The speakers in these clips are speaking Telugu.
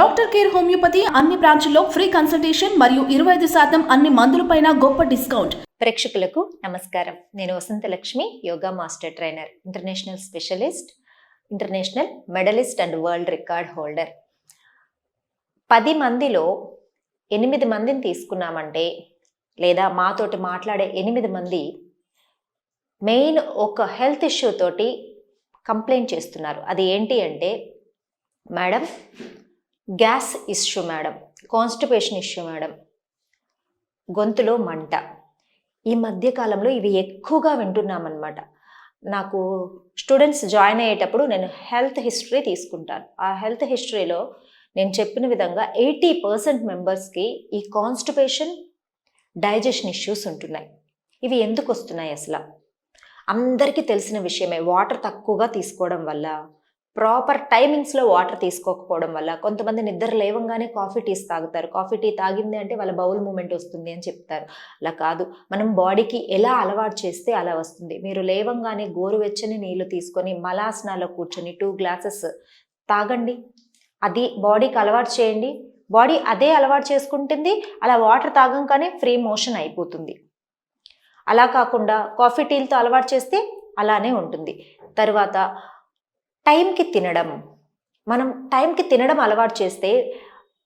డాక్టర్ కేర్ హోమియోపతి అన్ని బ్రాంచ్ల్లో ఫ్రీ కన్సల్టేషన్ మరియు ఇరవై ఐదు శాతం అన్ని మందులపైన గొప్ప డిస్కౌంట్. ప్రేక్షకులకు నమస్కారం. నేను Vasantha Lakshmi yoga master trainer international specialist international medalist and world record holder. పది మందిలో ఎనిమిది మందిని తీసుకున్నామంటే లేదా మాతోటి మాట్లాడే ఎనిమిది మంది మెయిన్ ఒక హెల్త్ ఇష్యూ తోటి కంప్లైంట్ చేస్తున్నారు. అది ఏంటి అంటే madam gas issue madam constipation issue madam. గొంతులో మంట. ఈ మధ్యకాలంలో ఇవి ఎక్కువగా వింటున్నామన్నమాట. నాకు స్టూడెంట్స్ జాయిన్ అయ్యేటప్పుడు నేను హెల్త్ హిస్టరీ తీసుకుంటాను. ఆ హెల్త్ హిస్టరీలో నేను చెప్పిన విధంగా ఎయిటీ పర్సెంట్ మెంబర్స్కి ఈ కాన్స్టిపేషన్ డైజెషన్ ఇష్యూస్ ఉంటున్నాయి. ఇవి ఎందుకు వస్తున్నాయి అసలు? అందరికీ తెలిసిన విషయమే. వాటర్ తక్కువగా తీసుకోవడం వల్ల ప్రాపర్ టైమింగ్స్లో వాటర్ తీసుకోకపోవడం వల్ల కొంతమంది నిద్ర లేవంగానే కాఫీ టీస్ తాగుతారు. కాఫీ టీ తాగింది అంటే వాళ్ళ బౌల్ మూమెంట్ వస్తుంది అని చెప్తారు. అలా కాదు. మనం బాడీకి ఎలా అలవాటు చేస్తే అలా వస్తుంది. మీరు లేవంగానే గోరువెచ్చని నీళ్ళు తీసుకొని మలాసనాలో కూర్చొని టూ గ్లాసెస్ తాగండి. అది బాడీకి అలవాటు చేయండి. బాడీ అదే అలవాటు చేసుకుంటుంది. అలా వాటర్ తాగంగానే ఫ్రీ మోషన్ అయిపోతుంది. అలా కాకుండా కాఫీ టీలతో అలవాటు చేస్తే అలానే ఉంటుంది. తర్వాత టైంకి తినడం. మనం టైంకి తినడం అలవాటు చేస్తే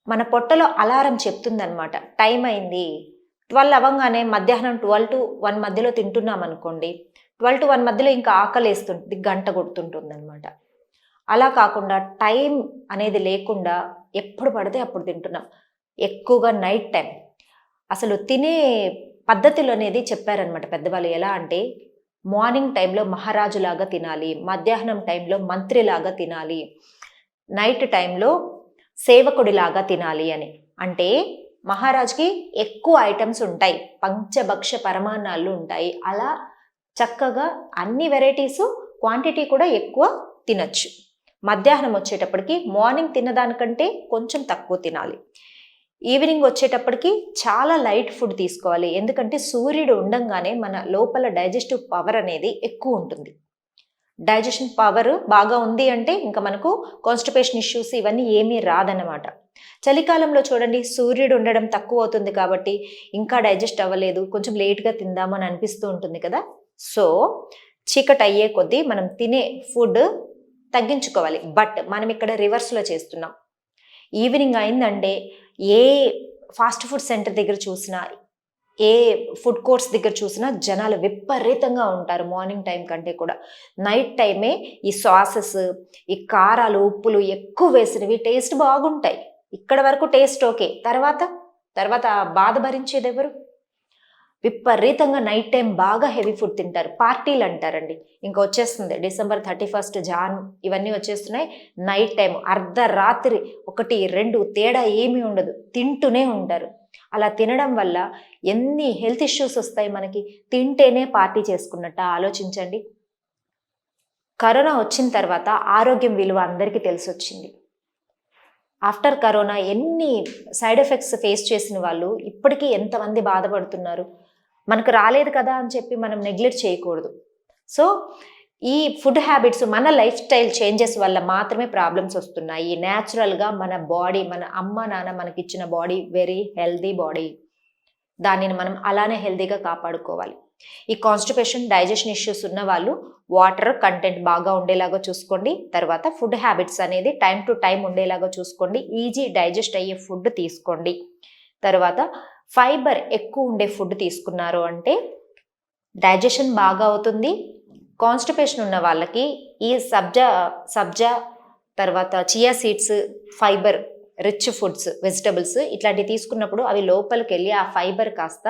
మన పొట్టలో అలారం చెప్తుందనమాట టైం అయింది. ట్వెల్వ్ అవ్వగానే మధ్యాహ్నం ట్వెల్వ్ టు వన్ మధ్యలో తింటున్నాం అనుకోండి. ట్వెల్వ్ టు వన్ మధ్యలో ఇంకా ఆకలి వేస్తుంది గంట కొడుతుంటుంది అనమాట అలా కాకుండా టైం అనేది లేకుండా ఎప్పుడు పడితే అప్పుడు తింటున్నాం. ఎక్కువగా నైట్ టైం. అసలు తినే పద్ధతులు అనేది చెప్పారనమాట పెద్దవాళ్ళు. ఎలా అంటే మార్నింగ్ టైంలో మహారాజులాగా తినాలి మధ్యాహ్నం టైంలో మంత్రిలాగా తినాలి నైట్ టైంలో సేవకుడిలాగా తినాలి అని. అంటే మహారాజ్కి ఎక్కువ ఐటమ్స్ ఉంటాయి పంచభక్ష పరమాన్నాలు ఉంటాయి. అలా చక్కగా అన్ని వెరైటీస్ క్వాంటిటీ కూడా ఎక్కువ తినచ్చు. మధ్యాహ్నం వచ్చేటప్పటికి మార్నింగ్ తిన్నదానికంటే కొంచెం తక్కువ తినాలి. ఈవినింగ్ వచ్చేటప్పటికి చాలా లైట్ ఫుడ్ తీసుకోవాలి. ఎందుకంటే సూర్యుడు ఉండంగానే మన లోపల డైజెస్టివ్ పవర్ అనేది ఎక్కువ ఉంటుంది. డైజెషన్ పవర్ బాగా ఉంది అంటే ఇంకా మనకు కాన్స్టిపేషన్ ఇష్యూస్ ఇవన్నీ ఏమీ రాదన్నమాట. చలికాలంలో చూడండి సూర్యుడు ఉండడం తక్కువ అవుతుంది కాబట్టి ఇంకా డైజెస్ట్ అవ్వలేదు. కొంచెం లేట్గా తిందామని అని అనిపిస్తూ ఉంటుంది కదా. సో చీకటి అయ్యే కొద్దీ మనం తినే ఫుడ్ తగ్గించుకోవాలి. బట్ మనం ఇక్కడ రివర్స్లో చేస్తున్నాం. ఈవినింగ్ అయిందంటే ఏ ఫాస్ట్ ఫుడ్ సెంటర్ దగ్గర చూసినా ఏ ఫుడ్ కోర్ట్స్ దగ్గర చూసినా జనాలు విపరీతంగా ఉంటారు మార్నింగ్ టైం కంటే కూడా. నైట్ టైమే ఈ సాసెస్ ఈ కారాలు ఉప్పులు ఎక్కువ వేసినవి టేస్ట్ బాగుంటాయి. ఇక్కడ వరకు టేస్ట్ ఓకే తర్వాత? తర్వాత బాధ భరించేది ఎవరు విపరీతంగా నైట్ టైం బాగా హెవీ ఫుడ్ తింటారు. పార్టీలు అంటారండి. ఇంకా వచ్చేస్తుంది. డిసెంబర్ థర్టీ ఫస్ట్ జాన్ ఇవన్నీ వచ్చేస్తున్నాయి. నైట్ టైం అర్ధరాత్రి ఒకటి రెండు తేడా ఏమీ ఉండదు. తింటూనే ఉంటారు. అలా తినడం వల్ల ఎన్ని హెల్త్ ఇష్యూస్ వస్తాయి మనకి? తింటేనే పార్టీ చేసుకున్నట్ట ఆలోచించండి. కరోనా వచ్చిన తర్వాత ఆరోగ్యం విలువ అందరికీ తెలిసి వచ్చింది ఆఫ్టర్ కరోనా ఎన్ని సైడ్ ఎఫెక్ట్స్ ఫేస్ చేసిన వాళ్ళు ఇప్పటికీ ఎంతమంది బాధపడుతున్నారు? మనకు రాలేదు కదా అని చెప్పి మనం నెగ్లెక్ట్ చేయకూడదు. సో ఈ ఫుడ్ హ్యాబిట్స్ మన లైఫ్ స్టైల్ చేంజెస్ వల్ల మాత్రమే ప్రాబ్లమ్స్ వస్తున్నాయి. న్యాచురల్గా మన బాడీ మన అమ్మ నాన్న మనకి ఇచ్చిన బాడీ వెరీ హెల్దీ బాడీ. దానిని మనం అలానే హెల్దీగా కాపాడుకోవాలి. ఈ కాన్స్టిపేషన్ డైజెషన్ ఇష్యూస్ ఉన్న వాళ్ళు వాటర్ కంటెంట్ బాగా ఉండేలాగా చూసుకోండి. తర్వాత ఫుడ్ హ్యాబిట్స్ అనేది టైం టు టైం ఉండేలాగా చూసుకోండి. ఈజీ డైజెస్ట్ అయ్యే ఫుడ్ తీసుకోండి. తర్వాత ఫైబర్ ఎక్కువ ఉండే ఫుడ్ తీసుకున్నారు అంటే డైజెషన్ బాగా అవుతుంది. కాన్స్టిపేషన్ ఉన్న వాళ్ళకి ఈ సబ్జా సబ్జా తర్వాత chia seeds fibre rich foods vegetables ఇట్లాంటివి తీసుకున్నప్పుడు అవి లోపలికి వెళ్ళి ఆ ఫైబర్ కాస్త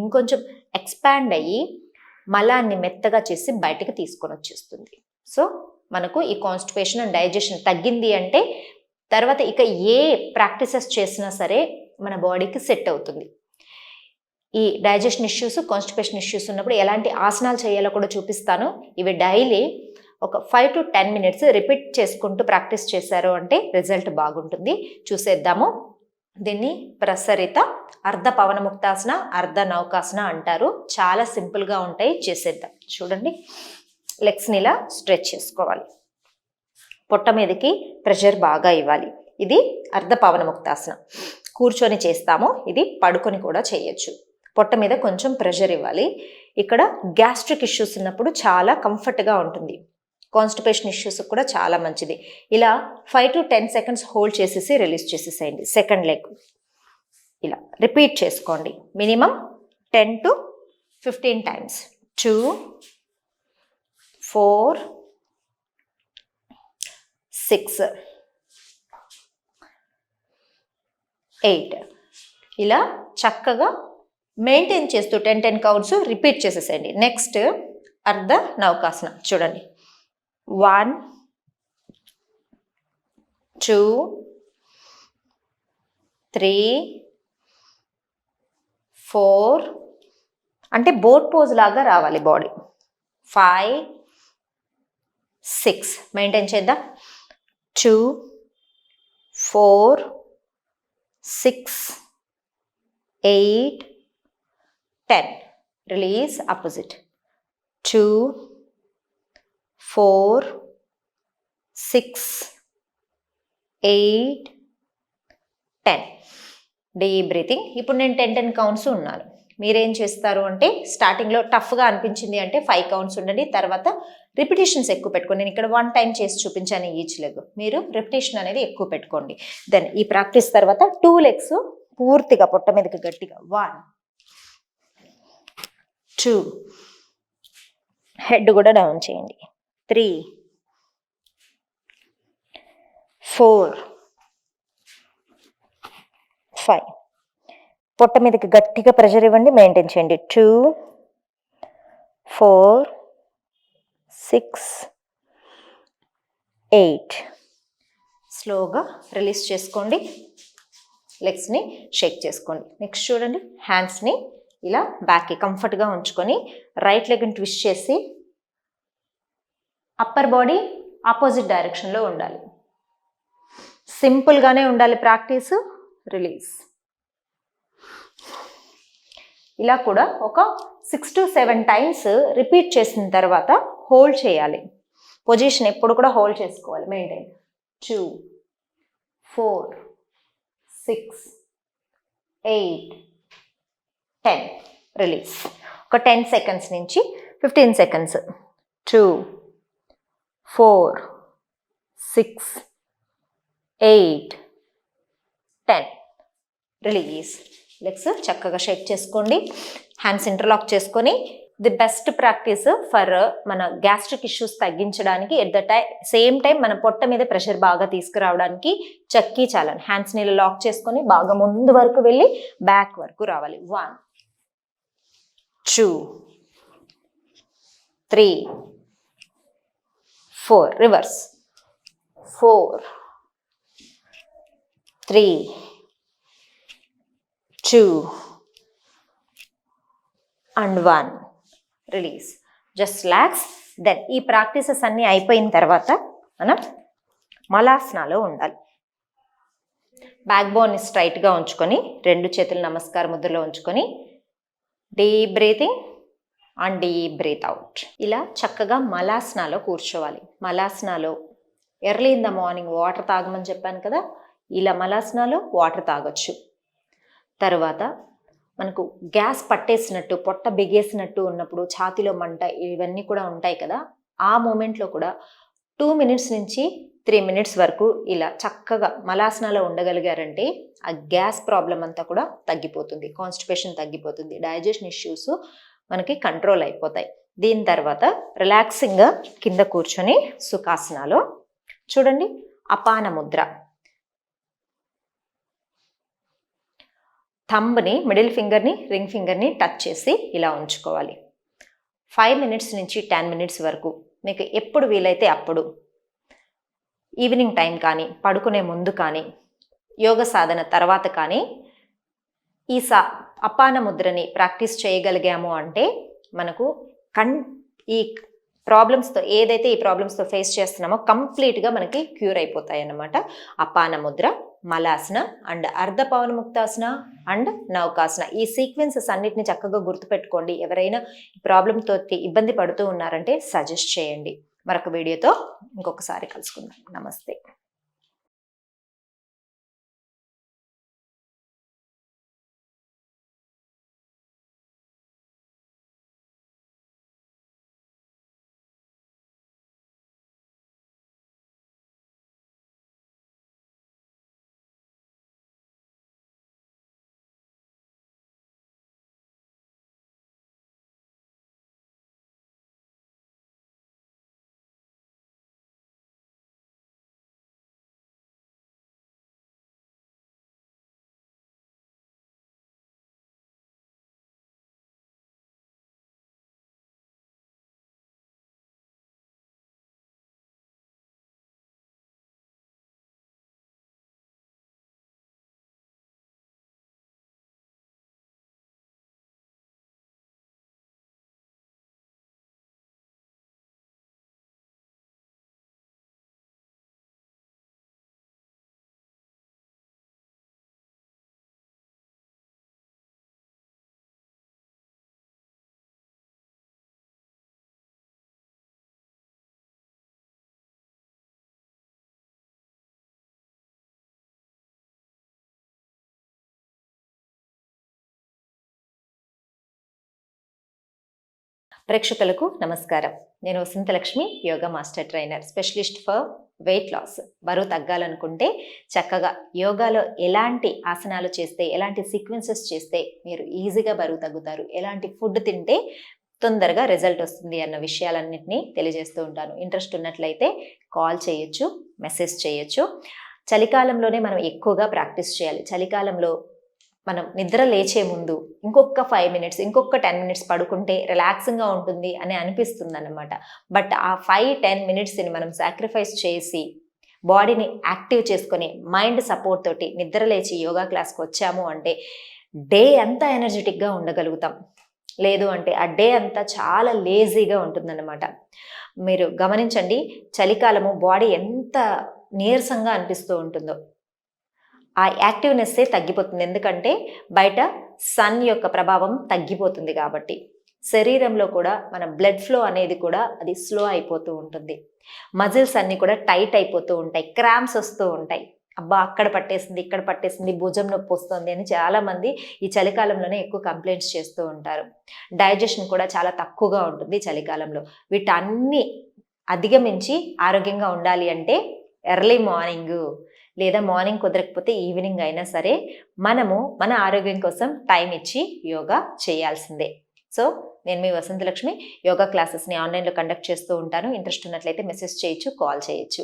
ఇంకొంచెం ఎక్స్పాండ్ అయ్యి మలాన్ని మెత్తగా చేసి బయటకు తీసుకొని వచ్చేస్తుంది. సో మనకు ఈ కాన్స్టిపేషన్ అండ్ డైజెషన్ తగ్గింది అంటే తర్వాత ఇక ఏ ప్రాక్టీసెస్ చేసినా సరే మన బాడీకి సెట్ అవుతుంది. ఈ డైజెషన్ ఇష్యూస్ కాన్స్టిపేషన్ ఇష్యూస్ ఉన్నప్పుడు ఎలాంటి ఆసనాలు చేయాలో కూడా చూపిస్తాను. ఇవి డైలీ ఒక five to ten minutes repeat చేసుకుంటూ ప్రాక్టీస్ చేశారు అంటే రిజల్ట్ బాగుంటుంది. చూసేద్దాము. దీన్ని ప్రసరిత అర్ధ పవనముక్తాసన అర్ధ నౌకాసన అంటారు. చాలా సింపుల్గా ఉంటాయి. చేసేద్దాం. చూడండి. లెగ్స్ని ఇలా స్ట్రెచ్ చేసుకోవాలి. పొట్ట మీదకి ప్రెషర్ బాగా ఇవ్వాలి. ఇది అర్ధ పవనముక్తాసనం. కూర్చొని చేస్తాము. ఇది పడుకొని కూడా చేయొచ్చు. పొట్ట మీద కొంచెం ప్రెషర్ ఇవ్వాలి. ఇక్కడ గ్యాస్ట్రిక్ ఇష్యూస్ ఉన్నప్పుడు చాలా కంఫర్ట్గా ఉంటుంది. కాన్స్టిపేషన్ ఇష్యూస్ కూడా చాలా మంచిది. ఇలా five to ten seconds hold చేసేసి రిలీజ్ చేసేసేయండి. సెకండ్ లెగ్ ఇలా రిపీట్ చేసుకోండి. Minimum ten to fifteen times two four six eight ఇలా చక్కగా మెయింటైన్ చేస్తూ టెన్ టెన్ కౌంట్స్ రిపీట్ చేసేసేయండి. నెక్స్ట్ అర్ధ నౌకాసన చూడండి. వన్ టూ త్రీ ఫోర్ అంటే బోట్ పోజ్ లాగా రావాలి బాడీ ఫైవ్ సిక్స్ మెయింటైన్ చేద్దాం. Two four six eight ten release opposite two four six eight ten deep breathing ఇప్పుడు నేను టెన్ టెన్ కౌంట్స్ ఉన్నాను. మీరేం చేస్తారు అంటే స్టార్టింగ్లో టఫ్గా అనిపించింది అంటే ఫైవ్ కౌంట్స్ ఉండండి. తర్వాత రిపిటేషన్స్ ఎక్కువ పెట్టుకోండి. నేను ఇక్కడ వన్ టైం చేసి చూపించాను ఈచ్ లెగ్ మీరు రిపిటేషన్ అనేది ఎక్కువ పెట్టుకోండి. దెన్ ఈ ప్రాక్టీస్ తర్వాత టూ లెగ్స్ పూర్తిగా పొట్ట మీదకి గట్టిగా. One two. హెడ్ కూడా డౌన్ చేయండి. త్రీ. ఫోర్. ఫైవ్. పొట్ట మీదకి గట్టిగా ప్రెషర్ ఇవ్వండి మెయింటైన్ చేయండి. టూ. ఫోర్. సిక్స్. ఎయిట్. స్లోగా రిలీజ్ చేసుకోండి. లెగ్స్ని షేక్ చేసుకోండి. నెక్స్ట్ చూడండి. హ్యాండ్స్ని ఇలా బ్యాక్కి కంఫర్ట్గా ఉంచుకొని రైట్ లెగ్ని ట్విస్ట్ చేసి అప్పర్ బాడీ ఆపోజిట్ డైరెక్షన్లో ఉండాలి. సింపుల్గానే ఉండాలి ప్రాక్టీస్ రిలీజ్ ఇలా కూడా ఒక six to seven times repeat చేసిన తర్వాత హోల్డ్ చేయాలి. పొజిషన్ ఎప్పుడు కూడా హోల్డ్ చేసుకోవాలి. Maintain two four six eight ten release ఒక టెన్ సెకండ్స్ నుంచి fifteen seconds two four six eight ten release legs చక్కగా షేక్ చేసుకోండి. హ్యాండ్స్ ఇంటర్లాక్ చేసుకొని ది బెస్ట్ ప్రాక్టీస్ ఫర్ మన గ్యాస్ట్రిక్ ఇష్యూస్ తగ్గించడానికి at the time same time మన పొట్ట మీద ప్రెషర్ బాగా తీసుకురావడానికి చక్కీ చాలని హ్యాండ్స్ నీళ్ళు లాక్ చేసుకొని బాగా ముందు వరకు వెళ్ళి బ్యాక్ వరకు రావాలి. One two three four reverse four three two and one release just relax then ఈ ప్రాక్టీసెస్ అన్నీ అయిపోయిన తర్వాత మనం మలాసనాలో ఉండాలి. బ్యాక్ బోన్ స్ట్రైట్గా ఉంచుకొని రెండు చేతులు నమస్కార ముద్రలో ఉంచుకొని deep breathing and deep breath out ఇలా చక్కగా మలాసనాలో కూర్చోవాలి. మలాసనాలో early in the morning water తాగమని చెప్పాను కదా? ఇలా మలాసనాలో వాటర్ తాగొచ్చు. తర్వాత మనకు గ్యాస్ పట్టేసినట్టు పొట్ట బిగేసినట్టు ఉన్నప్పుడు ఛాతిలో మంట ఇవన్నీ కూడా ఉంటాయి కదా? ఆ మూమెంట్లో కూడా టూ మినిట్స్ నుంచి త్రీ మినిట్స్ వరకు ఇలా చక్కగా మలాసనాలో ఉండగలిగారంటే ఆ గ్యాస్ ప్రాబ్లం అంతా కూడా తగ్గిపోతుంది కాన్స్టిపేషన్ తగ్గిపోతుంది డైజెషన్ ఇష్యూస్ మనకి కంట్రోల్ అయిపోతాయి. దీని తర్వాత రిలాక్సింగ్గా కింద కూర్చొని సుఖాసనాలో. చూడండి అపాన ముద్ర. థంబ్ని మిడిల్ ఫింగర్ని రింగ్ ఫింగర్ని టచ్ చేసి ఇలా ఉంచుకోవాలి. ఫైవ్ మినిట్స్ నుంచి టెన్ మినిట్స్ వరకు. మీకు ఎప్పుడు వీలైతే అప్పుడు ఈవినింగ్ టైం కానీ పడుకునే ముందు కానీ యోగ సాధన తర్వాత కానీ ఈ సా అపాన ముద్రని ప్రాక్టీస్ చేయగలిగాము అంటే మనకు కన్ ఈ ప్రాబ్లమ్స్తో ఏదైతే ఈ ప్రాబ్లమ్స్తో ఫేస్ చేస్తున్నామో కంప్లీట్గా మనకి క్యూర్ అయిపోతాయి అన్నమాట అపాన ముద్ర మలాసన అండ్ అర్ధ ముక్తాసన అండ్ నౌకాసన. ఈ సీక్వెన్సెస్ అన్నిటిని చక్కగా గుర్తుపెట్టుకోండి. ఎవరైనా ప్రాబ్లంతో ఇబ్బంది పడుతూ ఉన్నారంటే సజెస్ట్ చేయండి. మరొక వీడియోతో ఇంకొకసారి కలుసుకుందాం. నమస్తే. ప్రేక్షకులకు నమస్కారం. నేను Vasanthalakshmi yoga master trainer specialist for weight loss. బరువు తగ్గాలనుకుంటే చక్కగా యోగాలో ఎలాంటి ఆసనాలు చేస్తే ఎలాంటి సీక్వెన్సెస్ చేస్తే మీరు ఈజీగా బరువు తగ్గుతారు ఎలాంటి ఫుడ్ తింటే తొందరగా రిజల్ట్ వస్తుంది అన్న విషయాలన్నింటినీ తెలియజేస్తూ ఉంటాను. ఇంట్రెస్ట్ ఉన్నట్లయితే కాల్ చేయొచ్చు మెసేజ్ చేయొచ్చు. చలికాలంలోనే మనం ఎక్కువగా ప్రాక్టీస్ చేయాలి. చలికాలంలో మనం నిద్ర లేచే ముందు ఇంకొక ఫైవ్ మినిట్స్ ఇంకొక టెన్ మినిట్స్ పడుకుంటే రిలాక్సింగ్గా ఉంటుంది అని అనిపిస్తుంది అనమాట బట్ ఆ ఫైవ్ టెన్ మినిట్స్ని మనం సాక్రిఫైస్ చేసి బాడీని యాక్టివ్ చేసుకొని మైండ్ సపోర్ట్ తోటి నిద్ర లేచి యోగా క్లాస్కి వచ్చాము అంటే డే అంతా ఎనర్జెటిక్గా ఉండగలుగుతాం. లేదు అంటే ఆ డే అంతా చాలా లేజీగా ఉంటుందన్నమాట. మీరు గమనించండి చలికాలము బాడీ ఎంత నీరసంగా అనిపిస్తూ ఉంటుందో. ఆ యాక్టివ్నెస్సే తగ్గిపోతుంది. ఎందుకంటే బయట సన్ యొక్క ప్రభావం తగ్గిపోతుంది కాబట్టి. శరీరంలో కూడా మన బ్లడ్ ఫ్లో అనేది కూడా అది స్లో అయిపోతూ ఉంటుంది. మజిల్స్ అన్నీ కూడా టైట్ అయిపోతూ ఉంటాయి. క్రామ్స్ వస్తూ ఉంటాయి. అబ్బా అక్కడ పట్టేసింది ఇక్కడ పట్టేసింది భుజం నొప్పి వస్తుంది అని చాలామంది ఈ చలికాలంలోనే ఎక్కువ కంప్లైంట్స్ చేస్తూ ఉంటారు. డైజెషన్ కూడా చాలా తక్కువగా ఉంటుంది చలికాలంలో. వీటన్ని అధిగమించి ఆరోగ్యంగా ఉండాలి అంటే ఎర్లీ మార్నింగ్ లేదా మార్నింగ్ కుదరకపోతే ఈవినింగ్ అయినా సరే మనము మన ఆరోగ్యం కోసం టైం ఇచ్చి యోగా చేయాల్సిందే. సో నేను మీ వసంతలక్ష్మి యోగా క్లాసెస్ని ఆన్లైన్లో కండక్ట్ చేస్తూ ఉంటాను. ఇంట్రెస్ట్ ఉన్నట్లయితే మెసేజ్ చేయొచ్చు కాల్ చేయొచ్చు.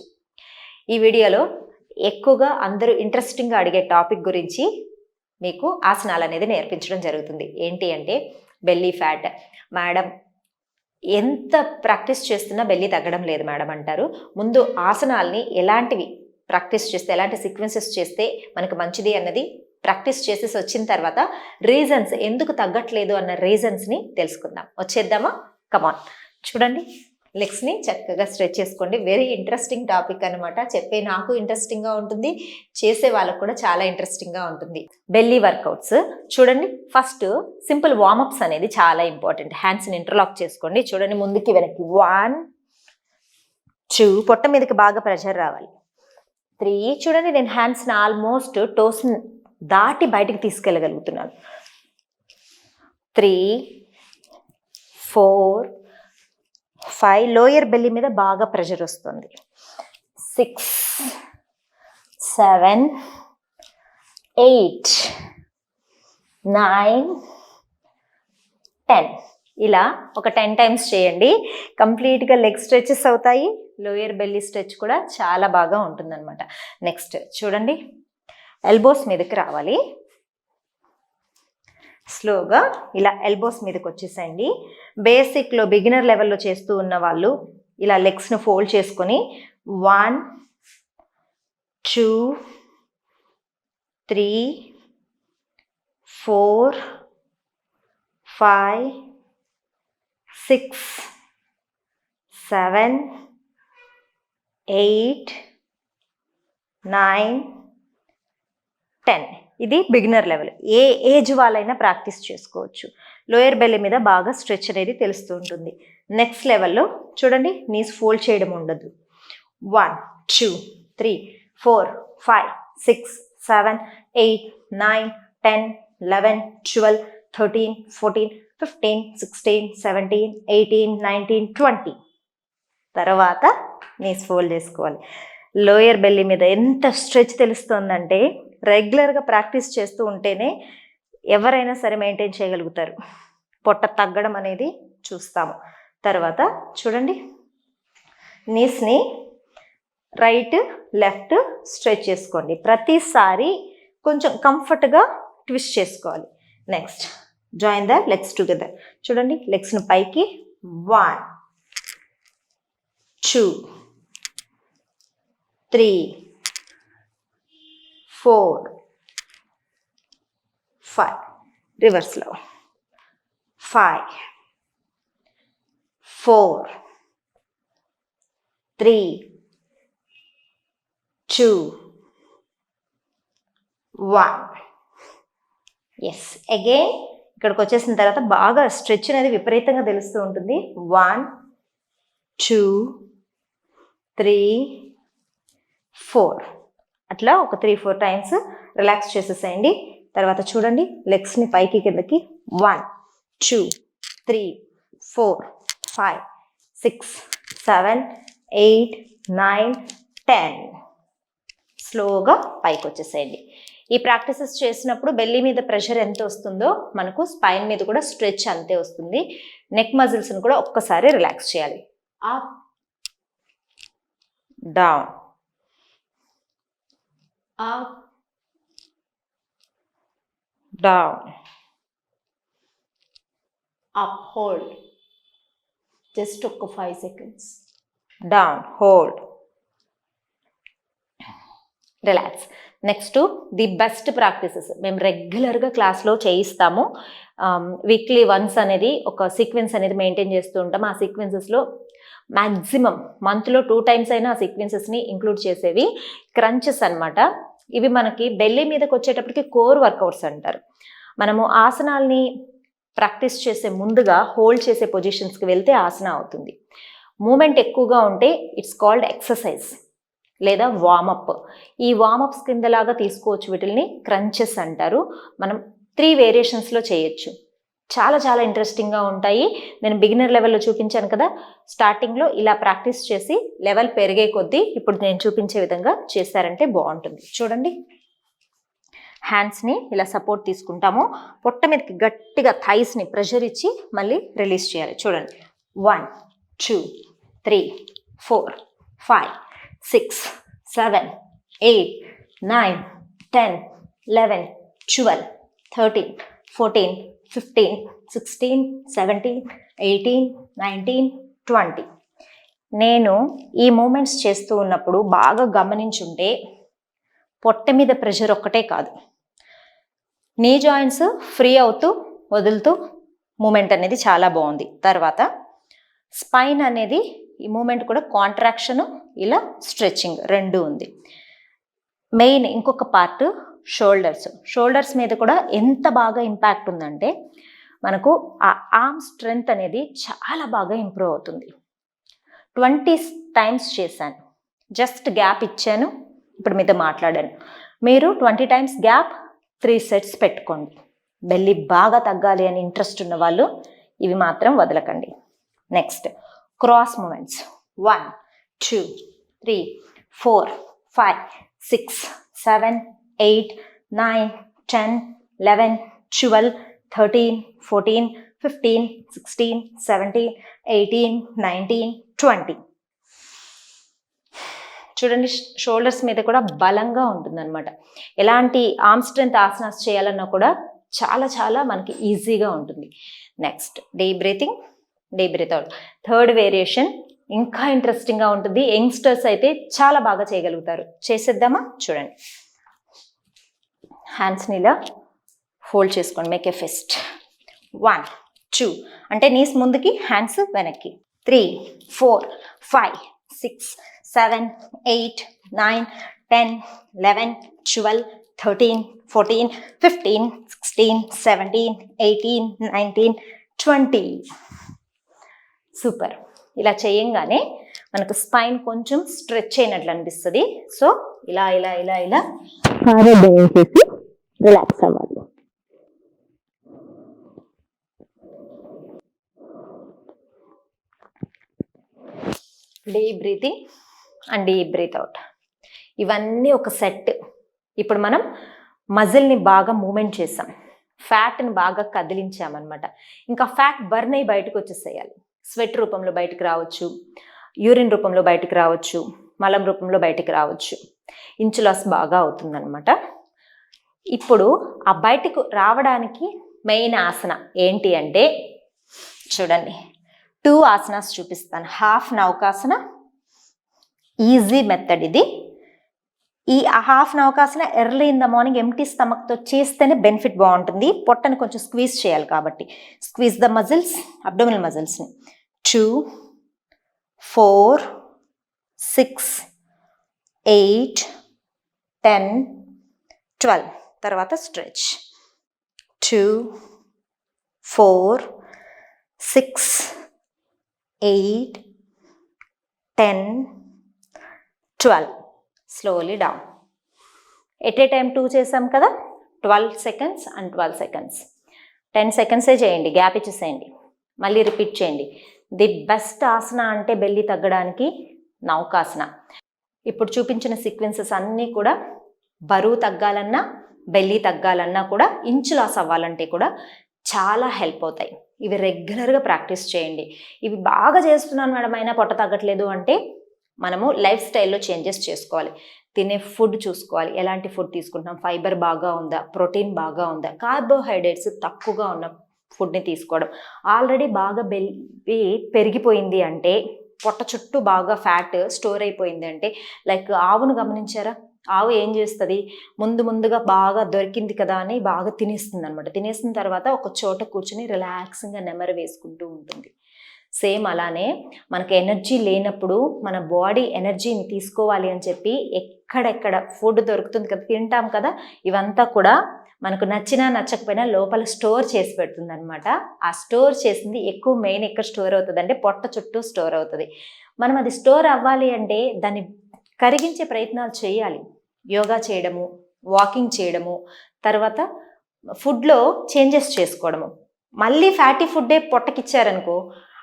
ఈ వీడియోలో ఎక్కువగా అందరూ ఇంట్రెస్టింగ్గా అడిగే టాపిక్ గురించి మీకు ఆసనాలు అనేది నేర్పించడం జరుగుతుంది. ఏంటి అంటే బెల్లీ ఫ్యాట్. మేడం ఎంత ప్రాక్టీస్ చేస్తున్నా బెల్లి తగ్గడం లేదు మేడం అంటారు. ముందు ఆసనాల్ని ఎలాంటివి ప్రాక్టీస్ చేస్తే ఎలాంటి సీక్వెన్సెస్ చేస్తే మనకు మంచిది అన్నది ప్రాక్టీస్ చేసేసి వచ్చిన తర్వాత రీజన్స్ ఎందుకు తగ్గట్లేదు అన్న రీజన్స్ని తెలుసుకుందాం. వచ్చేద్దామా? కమాన్ చూడండి. లెగ్స్ని చక్కగా స్ట్రెచ్ చేసుకోండి. వెరీ ఇంట్రెస్టింగ్ టాపిక్ అనమాట చెప్పే నాకు ఇంట్రెస్టింగ్గా ఉంటుంది. చేసే వాళ్ళకు కూడా చాలా ఇంట్రెస్టింగ్గా ఉంటుంది. బెల్లీ వర్కౌట్స్ చూడండి. ఫస్ట్ సింపుల్ వార్మప్స్ అనేది చాలా ఇంపార్టెంట్ హ్యాండ్స్ని ఇంటర్లాక్ చేసుకోండి. చూడండి. ముందుకి వెనక్కి. వన్ టూ పొట్ట మీదకి బాగా ప్రెషర్ రావాలి. త్రీ చూడండి నేను హ్యాండ్స్ని ఆల్మోస్ట్ టోస్ దాటి బయటికి తీసుకెళ్ళగలుగుతున్నాను. Three four five lower belly మీద బాగా ప్రెషర్ వస్తుంది. Six seven eight nine ten ఇలా ఒక టెన్ టైమ్స్ చేయండి. కంప్లీట్గా లెగ్ స్ట్రెచెస్ అవుతాయి. లోయర్ బెల్లీ స్ట్రెచ్ కూడా చాలా బాగా ఉంటుందన్నమాట. నెక్స్ట్ చూడండి. ఎల్బోస్ మీదకి రావాలి. స్లోగా ఇలా ఎల్బోస్ మీదకి వచ్చేసేయండి. బేసిక్లో బిగినర్ లెవెల్లో చేస్తూ ఉన్న వాళ్ళు ఇలా లెగ్స్ను ఫోల్డ్ చేసుకొని one two three four five six seven eight nine ten. ఇది బిగినర్ లెవెల్. ఏ ఏజ్ వాళ్ళైనా ప్రాక్టీస్ చేసుకోవచ్చు. లోయర్ బెల్లి మీద బాగా స్ట్రెచ్ అనేది తెలుస్తూ ఉంటుంది. నెక్స్ట్ లెవెల్లో చూడండి నీస్ ఫోల్డ్ చేయడం ఉండదు. One two three four five six seven eight nine ten eleven twelve thirteen fourteen fifteen sixteen seventeen eighteen nineteen twenty తర్వాత నీస్ ఫోల్డ్ చేసుకోవాలి. లోయర్ బెల్లి మీద ఎంత స్ట్రెచ్ తెలుస్తుందంటే రెగ్యులర్గా ప్రాక్టీస్ చేస్తూ ఉంటేనే ఎవరైనా సరే మెయింటైన్ చేయగలుగుతారు. పొట్ట తగ్గడం అనేది చూస్తాము. తర్వాత చూడండి. నీస్ని రైట్ లెఫ్ట్ స్ట్రెచ్ చేసుకోండి. ప్రతిసారి కొంచెం కంఫర్ట్గా ట్విస్ట్ చేసుకోవాలి. Next join the legs together చూడండి లెగ్స్ను పైకి. One two three four five రివర్స్లో five four three two one yes again ఇక్కడికి వచ్చేసిన తర్వాత బాగా స్ట్రెచ్ అనేది విపరీతంగా తెలుస్తూ ఉంటుంది. వన్ టూ త్రీ ఫోర్ అట్లా ఒక త్రీ ఫోర్ టైమ్స్ రిలాక్స్ చేసేసేయండి. తర్వాత చూడండి లెగ్స్ని పైకి కిందకి. One two three four five six seven eight nine ten స్లోగా పైకి వచ్చేసేయండి ఈ ప్రాక్టీసెస్ చేసినప్పుడు బెల్లి మీద ప్రెషర్ ఎంత వస్తుందో మనకు స్పైన్ మీద కూడా స్ట్రెచ్ అంతే వస్తుంది. నెక్ మజిల్స్ని కూడా ఒక్కసారి రిలాక్స్ చేయాలి. Up down. Up down. Up hold. Just ఒక్క five seconds. Down hold. Relax. Next the best practices మేము రెగ్యులర్గా క్లాస్లో చేయిస్తాము. Um, వీక్లీ వన్స్ అనేది ఒక సీక్వెన్స్ అనేది మెయింటైన్ చేస్తూ ఉంటాం. ఆ సీక్వెన్సెస్లో మ్యాక్సిమం మంత్లో టూ టైమ్స్ అయినా ఆ సీక్వెన్సెస్ని ఇంక్లూడ్ చేసేవి క్రంచెస్ అనమాట ఇవి మనకి బెల్లి మీదకి వచ్చేటప్పటికి కోర్ వర్కౌట్స్ అంటారు. మనము ఆసనాల్ని ప్రాక్టీస్ చేసే ముందుగా హోల్డ్ చేసే పొజిషన్స్కి వెళ్తే ఆసన అవుతుంది. మూమెంట్ ఎక్కువగా ఉంటే ఇట్స్ కాల్డ్ ఎక్సర్సైజ్ లేదా వామప్ ఈ వామప్స్ కిందలాగా తీసుకోవచ్చు వీటిని క్రంచెస్ అంటారు. మనం త్రీ వేరియేషన్స్లో చేయొచ్చు. చాలా చాలా ఇంట్రెస్టింగ్గా ఉంటాయి. నేను బిగినర్ లెవెల్లో చూపించాను కదా. స్టార్టింగ్లో ఇలా ప్రాక్టీస్ చేసి లెవెల్ పెరిగే కొద్దీ ఇప్పుడు నేను చూపించే విధంగా చేశారంటే బాగుంటుంది. చూడండి. హ్యాండ్స్ని ఇలా సపోర్ట్ తీసుకుంటాము. పొట్ట మీదకి గట్టిగా థైస్ని ప్రెషర్ ఇచ్చి మళ్ళీ రిలీజ్ చేయాలి. చూడండి. One two three four five six seven eight nine ten eleven twelve thirteen fourteen fifteen sixteen seventeen eighteen nineteen twenty. నేను ఈ మూమెంట్స్ చేస్తూ ఉన్నప్పుడు బాగా గమనించుంటే పొట్ట మీద ప్రెషర్ ఒక్కటే కాదు. నీ జాయింట్స్ ఫ్రీ అవుతూ వదులుతూ మూమెంట్ అనేది చాలా బాగుంది. తర్వాత స్పైన్ అనేది ఈ మూమెంట్ కూడా కాంట్రాక్షన్ ఇలా స్ట్రెచ్చింగ్ రెండు ఉంది. మెయిన్ ఇంకొక పార్ట్ షోల్డర్స్. షోల్డర్స్ మీద కూడా ఎంత బాగా ఇంపాక్ట్ ఉందంటే మనకు ఆ ఆర్మ్ స్ట్రెంగ్త్ అనేది చాలా బాగా ఇంప్రూవ్ అవుతుంది. ట్వంటీ టైమ్స్ చేశాను. జస్ట్ గ్యాప్ ఇచ్చాను. ఇప్పుడు మీతో మాట్లాడాను. మీరు twenty times gap three sets పెట్టుకోండి. బెల్లి బాగా తగ్గాలి అని ఇంట్రెస్ట్ ఉన్న వాళ్ళు ఇవి మాత్రం వదలకండి. Next cross moments one two three four five six seven eight nine ten eleven twelve thirteen fourteen fifteen sixteen seventeen eighteen nineteen twenty చూడండి షోల్డర్స్ మీద కూడా బలంగా ఉంటుందన్నమాట. ఎలాంటి ఆర్మ్ స్ట్రెంత్ ఆసనాస్ చేయాలన్నా కూడా చాలా చాలా మనకి ఈజీగా ఉంటుంది. Next deep breathing deep breath out third variation ఇంకా ఇంట్రెస్టింగ్గా ఉంటుంది. యంగ్స్టర్స్ అయితే చాలా బాగా చేయగలుగుతారు. చేసేద్దామా? చూడండి. హ్యాండ్స్ని ఇలా ఫోల్డ్ చేసుకోండి. Make a fist. One two అంటే నీస్ ముందుకి హ్యాండ్స్ వెనక్కి. Three four five six seven eight nine ten eleven twelve thirteen fourteen fifteen sixteen seventeen eighteen nineteen twenty. Super. ఇలా చేయంగానే మనకు స్పైన్ కొంచెం స్ట్రెచ్ అయినట్లు అనిపిస్తుంది. సో ఇలా ఇలా ఇలా ఇలా. చేసి రిలాక్స్ అవ్వాలి. Deep breathing and deep breath out. ఇవన్నీ ఒక సెట్. ఇప్పుడు మనం మజిల్ని బాగా మూమెంట్ చేసాం. ఫ్యాట్ని బాగా కదిలించామన్నమాట. ఇంకా ఫ్యాట్ బర్న్ అయ్యి బయటకు వచ్చేసేయాలి. స్వెట్ రూపంలో బయటకు రావచ్చు యూరిన్ రూపంలో బయటకు రావచ్చు మలం రూపంలో బయటకు రావచ్చు. ఇంచు బాగా అవుతుందన్నమాట. ఇప్పుడు ఆ బయటకు రావడానికి మెయిన్ ఆసన ఏంటి అంటే చూడండి టూ ఆసనాస్ చూపిస్తాను. హాఫ్ నౌకాసన ఈజీ మెథడ్ ఇది. ఈ half naukasana early in the morning empty స్టమక్తో చేస్తేనే బెనిఫిట్ బాగుంటుంది. పొట్టని కొంచెం స్క్వీజ్ చేయాలి కాబట్టి. Squeeze the muscles abdominal మజిల్స్ని. Two four six eight ten twelve. తర్వాత stretch. Two four six eight ten twelve. Slowly down at a time two చేసాం కదా? Twelve seconds and twelve seconds ten సెకండ్సే చేయండి గ్యాప్ ఇచ్చేసేయండి. మళ్ళీ రిపీట్ చేయండి. ది బెస్ట్ ఆసన అంటే బెల్లి తగ్గడానికి నౌకాసన. ఇప్పుడు చూపించిన సీక్వెన్సెస్ అన్నీ కూడా బరువు తగ్గాలన్నా బెల్లి తగ్గాలన్నా కూడా ఇంచు లాస్ అవ్వాలంటే కూడా చాలా హెల్ప్ అవుతాయి. ఇవి రెగ్యులర్గా ప్రాక్టీస్ చేయండి. ఇవి బాగా చేస్తున్నాను మేడం అయినా పొట్ట తగ్గట్లేదు అంటే మనము లైఫ్ స్టైల్లో చేంజెస్ చేసుకోవాలి. తినే ఫుడ్ చూసుకోవాలి. ఎలాంటి ఫుడ్ తీసుకుంటున్నాం? ఫైబర్ బాగా ఉందా? ప్రోటీన్ బాగా ఉందా? కార్బోహైడ్రేట్స్ తక్కువగా ఉన్న ఫుడ్ని తీసుకోవడం. ఆల్రెడీ బాగా బెల్లి పెరిగిపోయింది అంటే పొట్ట చుట్టూ బాగా ఫ్యాట్ స్టోర్ అయిపోయింది అంటే లైక్ ఆవును గమనించారా? ఆవు ఏం చేస్తుంది? ముందు ముందుగా బాగా దొరికింది కదా అని బాగా తినేస్తుంది అనమాట తినేసిన తర్వాత ఒక చోట కూర్చుని రిలాక్సింగ్గా నెమరు వేసుకుంటూ ఉంటుంది. సేమ్ అలానే మనకు ఎనర్జీ లేనప్పుడు మన బాడీ ఎనర్జీని తీసుకోవాలి అని చెప్పి ఎక్కడెక్కడ ఫుడ్ దొరుకుతుంది కదా తింటాం కదా ఇవంతా కూడా మనకు నచ్చినా నచ్చకపోయినా లోపల స్టోర్ చేసి పెడుతుంది అనమాట ఆ స్టోర్ చేసింది ఎక్కువ మెయిన్ ఎక్కడ స్టోర్ అవుతుంది అంటే పొట్ట చుట్టూ స్టోర్ అవుతుంది. మనం అది స్టోర్ అవ్వాలి అంటే దాన్ని కరిగించే ప్రయత్నాలు చేయాలి. యోగా చేయడము వాకింగ్ చేయడము తర్వాత ఫుడ్లో చేంజెస్ చేసుకోవడము. మళ్ళీ ఫ్యాటీ ఫుడ్డే పొట్టకిచ్చారనుకో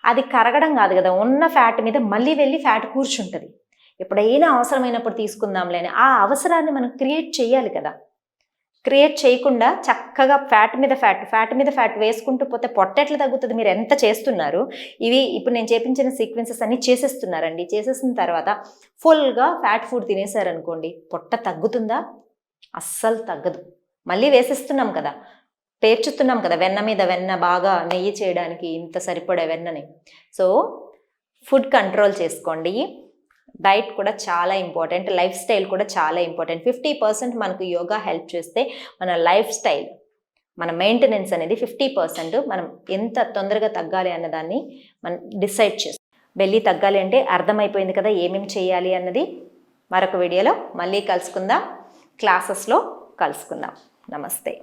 అది కరగడం కాదు కదా ఉన్న ఫ్యాట్ మీద మళ్ళీ వెళ్ళి ఫ్యాట్ కూర్చుంటుంది. ఎప్పుడైనా అవసరమైనప్పుడు తీసుకుందాంలే అని ఆ అవసరాన్ని మనం క్రియేట్ చేయాలి కదా. క్రియేట్ చేయకుండా చక్కగా ఫ్యాట్ మీద ఫ్యాట్ ఫ్యాట్ మీద ఫ్యాట్ వేసుకుంటూ పోతే పొట్ట ఎట్లా తగ్గుతుంది? మీరు ఎంత చేస్తున్నారు? ఇవి ఇప్పుడు నేను చేపించిన సీక్వెన్సెస్ అన్ని చేసేస్తున్నారండి. చేసేసిన తర్వాత ఫుల్గా ఫ్యాట్ ఫుడ్ తినేసారనుకోండి పొట్ట తగ్గుతుందా? అస్సలు తగ్గదు. మళ్ళీ వేసేస్తున్నాం కదా. పేర్చుతున్నాం కదా వెన్న మీద వెన్న బాగా నెయ్యి చేయడానికి ఇంత సరిపడే వెన్నని. సో ఫుడ్ కంట్రోల్ చేసుకోండి. డైట్ కూడా చాలా ఇంపార్టెంట్ లైఫ్ స్టైల్ కూడా చాలా ఇంపార్టెంట్. ఫిఫ్టీ పర్సెంట్ మనకు యోగా హెల్ప్ చేస్తే మన లైఫ్ స్టైల్ మన మెయింటెనెన్స్ అనేది ఫిఫ్టీ పర్సెంట్ మనం ఎంత తొందరగా తగ్గాలి అన్నదాన్ని మనం డిసైడ్ చేస్తాం. వెళ్ళి తగ్గాలి అంటే అర్థమైపోయింది కదా ఏమేమి చేయాలి అన్నది మరొక వీడియోలో మళ్ళీ కలుసుకుందాం క్లాసెస్లో కలుసుకుందాం. నమస్తే.